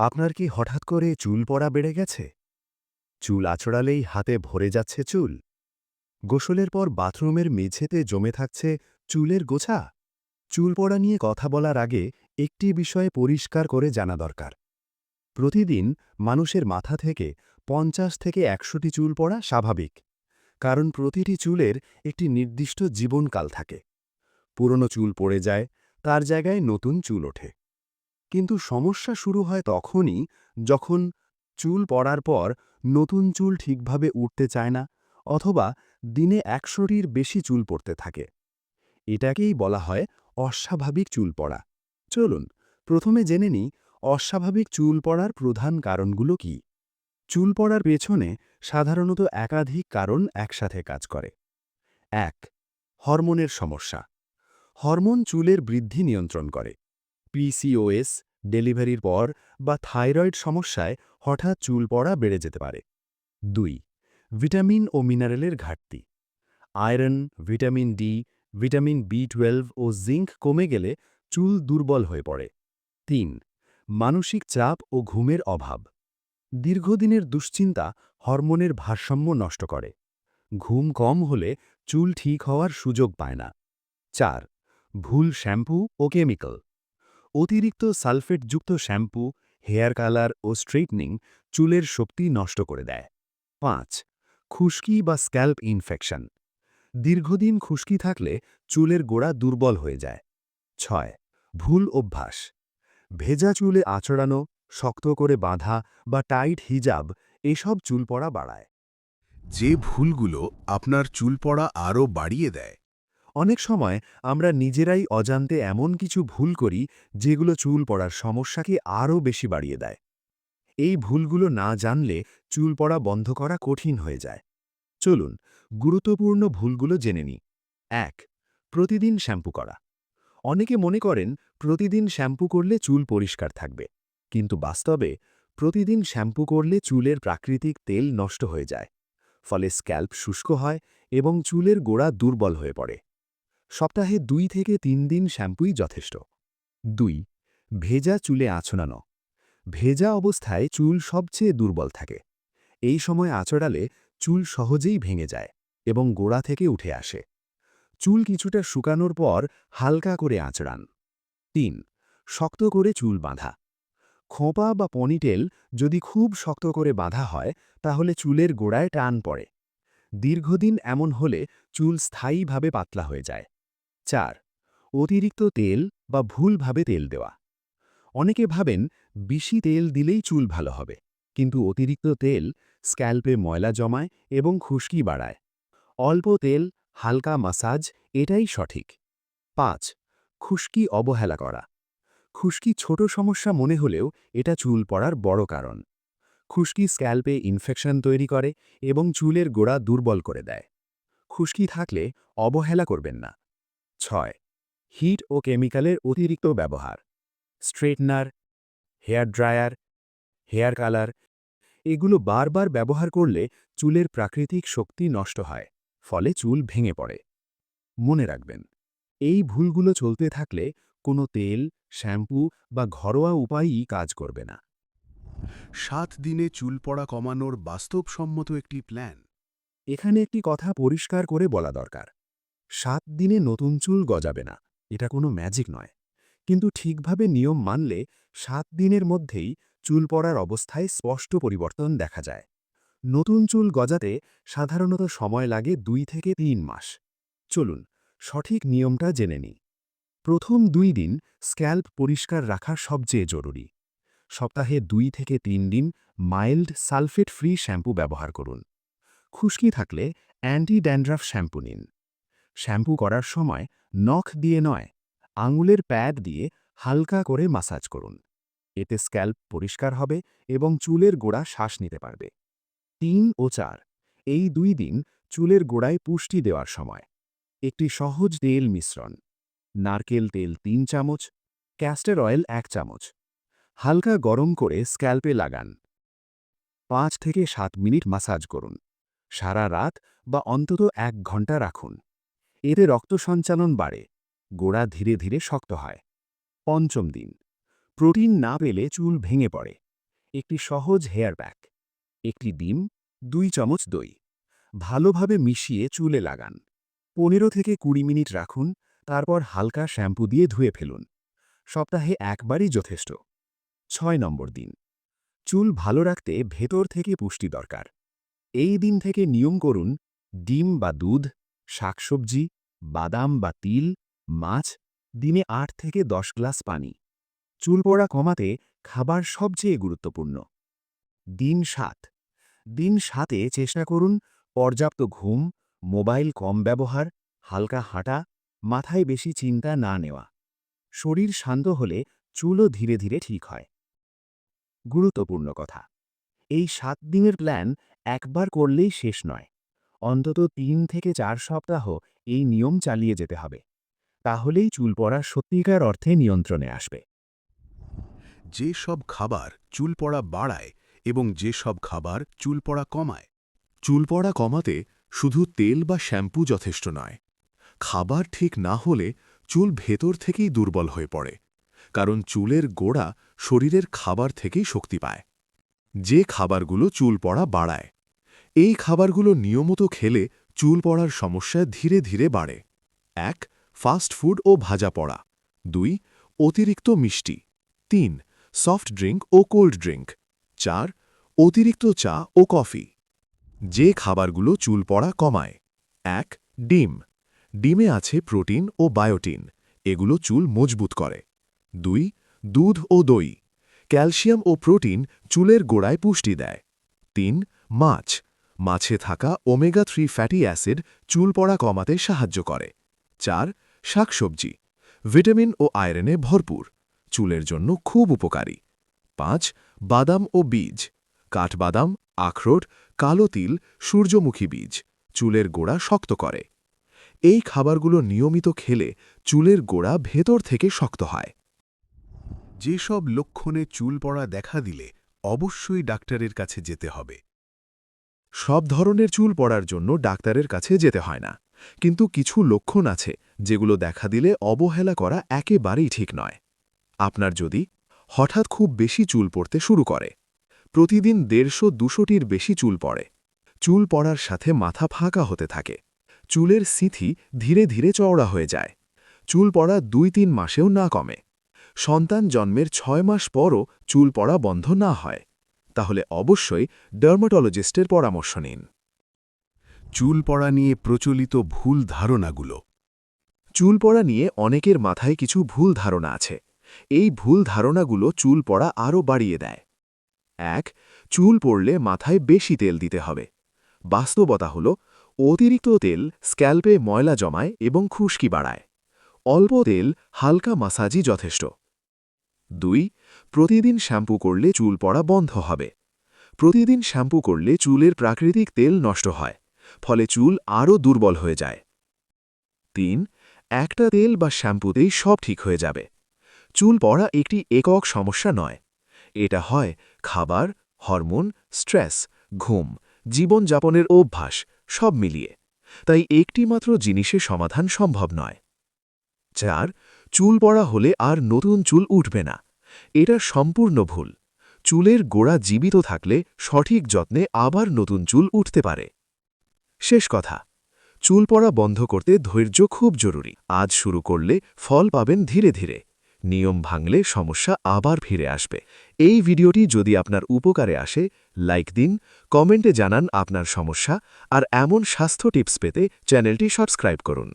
আপনার কি হঠাৎ করে চুল পড়া বেড়ে গেছে? চুল আছড়ালেই হাতে ভরে যাচ্ছে চুল। গোসলের পর বাথরুমের মেঝেতে জমে থাকছে চুলের গোছা। চুল পড়া নিয়ে কথা বলার আগে একটি বিষয়ে পরিষ্কার করে জানা দরকার। প্রতিদিন মানুষের মাথা থেকে পঞ্চাশ থেকে একশোটি চুল পড়া স্বাভাবিক, কারণ প্রতিটি চুলের একটি নির্দিষ্ট জীবনকাল থাকে। পুরনো চুল পড়ে যায়, তার জায়গায় নতুন চুল ওঠে। কিন্তু সমস্যা শুরু হয় তখনই যখন চুল পড়ার পর নতুন চুল ঠিকভাবে উঠতে চায় না অথবা দিনে একশোটির বেশি চুল পড়তে থাকে। এটাকেই বলা হয় অস্বাভাবিক চুল পড়া। চলুন, প্রথমে জেনে নিই অস্বাভাবিক চুল পড়ার প্রধান কারণগুলো কি। চুল পড়ার পেছনে সাধারণত একাধিক কারণ একসাথে কাজ করে। এক, হরমোনের সমস্যা। হরমোন চুলের বৃদ্ধি নিয়ন্ত্রণ করে। পিসিওএস ডেলিভারির পর বা থাইরয়েড সমস্যায় হঠাৎ চুল পড়া বেড়ে যেতে পারে। দুই ভিটামিন ও মিনারেলের ঘাটতি। Iron vitamin D vitamin B twelve ও জিঙ্ক কমে গেলে চুল দুর্বল হয়ে পড়ে। তিন, মানসিক চাপ ও ঘুমের অভাব। দীর্ঘদিনের দুশ্চিন্তা হরমোনের ভারসাম্য নষ্ট করে। ঘুম কম হলে চুল ঠিক হওয়ার সুযোগ পায় না। চার, ভুল শ্যাম্পু ও কেমিক্যাল। অতিরিক্ত সালফেটযুক্ত শ্যাম্পু, হেয়ার কালার ও স্ট্রেটনিং চুলের শক্তি নষ্ট করে দেয়। পাঁচ, খুশকি বা স্ক্যাল্প ইনফেকশন। দীর্ঘদিন খুশকি থাকলে চুলের গোড়া দুর্বল হয়ে যায়। ছয়, ভুল অভ্যাস। ভেজা চুলে আচড়ানো, শক্ত করে বাঁধা বা টাইট হিজাব এসব চুল পড়া বাড়ায়। যে ভুলগুলো আপনার চুল পড়া আরও বাড়িয়ে দেয় অনেক সময় আমরা নিজেরাই অজান্তে এমন কিছু ভুল করি যেগুলো চুল পড়ার সমস্যাকে আরও বেশি বাড়িয়ে দেয়। এই ভুলগুলো না জানলে চুল পড়া বন্ধ করা কঠিন হয়ে যায়। চলুন, গুরুত্বপূর্ণ ভুলগুলো জেনে নিই। এক, প্রতিদিন শ্যাম্পু করা। অনেকে মনে করেন প্রতিদিন শ্যাম্পু করলে চুল পরিষ্কার থাকবে। কিন্তু বাস্তবে প্রতিদিন শ্যাম্পু করলে চুলের প্রাকৃতিক তেল নষ্ট হয়ে যায়। ফলে স্ক্যাল্প শুষ্ক হয় এবং চুলের গোড়া দুর্বল হয়ে পড়ে। সপ্তাহে দুই থেকে তিন দিন শ্যাম্পুই যথেষ্ট। দুই, ভেজা চুলে আছড়ানো। ভেজা অবস্থায় চুল সবচেয়ে দুর্বল থাকে। এই সময় আচড়ালে চুল সহজেই ভেঙে যায় এবং গোড়া থেকে উঠে আসে। চুল কিছুটা শুকানোর পর হালকা করে আঁচড়ান। তিন, শক্ত করে চুল বাঁধা। খোঁপা বা পনিটেল যদি খুব শক্ত করে বাঁধা হয়, তাহলে চুলের গোড়ায় টান পড়ে। দীর্ঘদিন এমন হলে চুল স্থায়ীভাবে পাতলা হয়ে যায়। চার, অতিরিক্ত তেল বা ভুলভাবে তেল দেওয়া। অনেকে ভাবেন বেশি তেল দিলেই চুল ভালো হবে, কিন্তু অতিরিক্ত তেল স্ক্যাল্পে ময়লা জমায় এবং খুশকি বাড়ায়। অল্প তেল, হালকা মাসাজ, এটাই সঠিক। পাঁচ, খুশকি অবহেলা করা। খুশকি ছোট সমস্যা মনে হলেও এটা চুল পড়ার বড় কারণ। খুশকি স্ক্যাল্পে ইনফেকশন তৈরি করে এবং চুলের গোড়া দুর্বল করে দেয়। খুশকি থাকলে অবহেলা করবেন না। ছয় হিট ও কেমিক্যালের অতিরিক্ত ব্যবহার। Straightener hair dryer hair colour এগুলো বারবার ব্যবহার করলে চুলের প্রাকৃতিক শক্তি নষ্ট হয় ফলে চুল ভেঙে পড়ে। মনে রাখবেন এই ভুলগুলো চলতে থাকলে কোনো তেল শ্যাম্পু বা ঘরোয়া উপায়ই কাজ করবে না। সাত দিনে চুল পড়া কমানোর বাস্তবসম্মত একটি প্ল্যান। এখানে একটি কথা পরিষ্কার করে বলা দরকার। সাত দিনে নতুন চুল গজাবে না, এটা কোনো ম্যাজিক নয়। কিন্তু ঠিকভাবে নিয়ম মানলে সাত দিনের মধ্যেই চুল পড়ার অবস্থায় স্পষ্ট পরিবর্তন দেখা যায়। নতুন চুল গজাতে সাধারণত সময় লাগে দুই থেকে তিন মাস। চলুন, সঠিক নিয়মটা জেনে নিই। প্রথম দুই দিন স্ক্যাল্প পরিষ্কার রাখা সবচেয়ে জরুরি। সপ্তাহে দুই থেকে তিন দিন মাইল্ড সালফেট ফ্রি শ্যাম্পু ব্যবহার করুন। খুশকি থাকলে অ্যান্টি ড্যান্ড্রাফ শ্যাম্পু নিন। শ্যাম্পু করার সময় নখ দিয়ে নয়, আঙুলের প্যাড দিয়ে হালকা করে মাসাজ করুন। এতে স্ক্যাল্প পরিষ্কার হবে এবং চুলের গোড়া শ্বাস নিতে পারবে। তিন ও চার, এই দুই দিন চুলের গোড়ায় পুষ্টি দেওয়ার সময়। একটি সহজ তেল মিশ্রণ, নারকেল তেল তিন চামচ, ক্যাস্টার অয়েল এক চামচ, হালকা গরম করে স্ক্যাল্পে লাগান। পাঁচ থেকে সাত মিনিট মাসাজ করুন। সারা রাত বা অন্তত এক ঘণ্টা রাখুন। এতে রক্ত সঞ্চালন বাড়ে, গোড়া ধীরে ধীরে শক্ত হয়। পঞ্চম দিন, প্রোটিন না পেলে চুল ভেঙে পড়ে। একটি সহজ হেয়ার প্যাক, একটি ডিম, দুই চামচ দই। ভালোভাবে মিশিয়ে চুলে লাগান। পনেরো থেকে কুড়ি মিনিট রাখুন, তারপর হালকা শ্যাম্পু দিয়ে ধুয়ে ফেলুন। সপ্তাহে একবারই যথেষ্ট। ছয় নম্বর দিন, চুল ভালো রাখতে ভেতর থেকে পুষ্টি দরকার। এই দিন থেকে নিয়ম করুন, ডিম বা দুধ শাকসবজি, বাদাম বা তিল, মাছ, দিনে আট থেকে দশ গ্লাস পানি। চুল পড়া কমাতে খাবার সবচেয়ে গুরুত্বপূর্ণ। দিন সাত। দিন সাতে চেষ্টা করুন পর্যাপ্ত ঘুম, মোবাইল কম ব্যবহার, হালকা হাঁটা, মাথায় বেশি চিন্তা না নেওয়া। শরীর শান্ত হলে চুলও ধীরে ধীরে ঠিক হয়। গুরুত্বপূর্ণ কথা। এই সাত দিনের প্ল্যান একবার করলেই শেষ নয়। অন্তত তিন থেকে চার সপ্তাহ এই নিয়ম চালিয়ে যেতে হবে। তাহলেই চুল পড়া সত্যিকার অর্থে নিয়ন্ত্রণে আসবে। যে সব খাবার চুল পড়া বাড়ায় এবং যে সব খাবার চুল পড়া কমায়, চুল পড়া কমাতে শুধু তেল বা শ্যাম্পু যথেষ্ট নয়। খাবার ঠিক না হলে চুল ভেতর থেকেই দুর্বল হয়ে পড়ে, কারণ চুলের গোড়া শরীরের খাবার থেকেই শক্তি পায়। যে খাবারগুলো চুল পড়া বাড়ায় এই খাবারগুলো নিয়মিত খেলে চুল পড়ার সমস্যা ধীরে ধীরে বাড়ে। এক, ফাস্ট ফুড ও ভাজা পড়া। দুই, অতিরিক্ত মিষ্টি। তিন, সফট ড্রিঙ্ক ও কোল্ড ড্রিঙ্ক। চার, অতিরিক্ত চা ও কফি। যে খাবারগুলো চুল পড়া কমায়। এক, ডিম। ডিমে আছে প্রোটিন ও বায়োটিন। এগুলো চুল মজবুত করে। দুই, দুধ ও দই। ক্যালসিয়াম ও প্রোটিন চুলের গোড়ায় পুষ্টি দেয়। তিন, মাছ। মাছে থাকা ওমেগা থ্রি ফ্যাটি অ্যাসিড চুল পড়া কমাতে সাহায্য করে। চার, শাকসবজি। ভিটামিন ও আয়রনে ভরপুর, চুলের জন্য খুব উপকারী। পাঁচ, বাদাম ও বীজ। কাঠবাদাম, আখরোট, কালো তিল, সূর্যমুখী বীজ চুলের গোড়া শক্ত করে। এই খাবারগুলো নিয়মিত খেলে চুলের গোড়া ভেতর থেকে শক্ত হয়। যেসব লক্ষণে চুল পড়া দেখা দিলে অবশ্যই ডাক্তারের কাছে যেতে হবে। সব ধরনের চুল পড়ার জন্য ডাক্তারের কাছে যেতে হয় না। কিন্তু কিছু লক্ষণ আছে যেগুলো দেখা দিলে অবহেলা করা একেবারেই ঠিক নয়। আপনার যদি হঠাৎ খুব বেশি চুল পড়তে শুরু করে, প্রতিদিন দেড়শো দুশোটির বেশি চুল পড়ে। চুল পড়ার সাথে মাথা ফাঁকা হতে থাকে। চুলের সিথি ধীরে ধীরে চওড়া হয়ে যায়। চুল পড়া দুই তিন মাসেও না কমে। সন্তান জন্মের ছয় মাস পরও চুল পড়া বন্ধ না হয়। তাহলে অবশ্যই ডার্মাটোলজিস্টের পরামর্শ নিন। চুল পড়া নিয়ে প্রচলিত ভুল ধারণাগুলো। চুল পড়া নিয়ে অনেকের মাথায় কিছু ভুল ধারণা আছে। এই ভুল ধারণাগুলো চুল পড়া আরও বাড়িয়ে দেয়। এক চুল পড়লে মাথায় বেশি তেল দিতে হবে। বাস্তবতা হল অতিরিক্ত তেল স্ক্যাল্পে ময়লা জমায় এবং খুশকি বাড়ায়। অল্প তেল হালকা মাসাজই যথেষ্ট। দুই প্রতিদিন শ্যাম্পু করলে চুল পড়া বন্ধ হবে। প্রতিদিন শ্যাম্পু করলে চুলের প্রাকৃতিক তেল নষ্ট হয়, ফলে চুল আরও দুর্বল হয়ে যায়। তিন, একটা তেল বা শ্যাম্পুতেই সব ঠিক হয়ে যাবে। চুল পড়া একটি একক সমস্যা নয়। এটা হয় খাবার, হরমোন, স্ট্রেস, ঘুম, জীবনযাপনের অভ্যাস, সব মিলিয়ে। তাই একটিমাত্র জিনিসে সমাধান সম্ভব নয়। চার, চুল পড়া হলে আর নতুন চুল উঠবে না। এটা সম্পূর্ণ ভুল। চুলের গোড়া জীবিত থাকলে সঠিক যত্নে আবার নতুন চুল উঠতে পারে। শেষ কথা, চুল পড়া বন্ধ করতে ধৈর্য খুব জরুরি। আজ শুরু করলে ফল পাবেন ধীরে ধীরে। নিয়ম ভাঙলে সমস্যা আবার ফিরে আসবে। এই ভিডিওটি যদি আপনার উপকারে আসে, লাইক দিন, কমেন্টে জানান আপনার সমস্যা, আর এমন স্বাস্থ্য টিপস পেতে চ্যানেলটি সাবস্ক্রাইব করুন।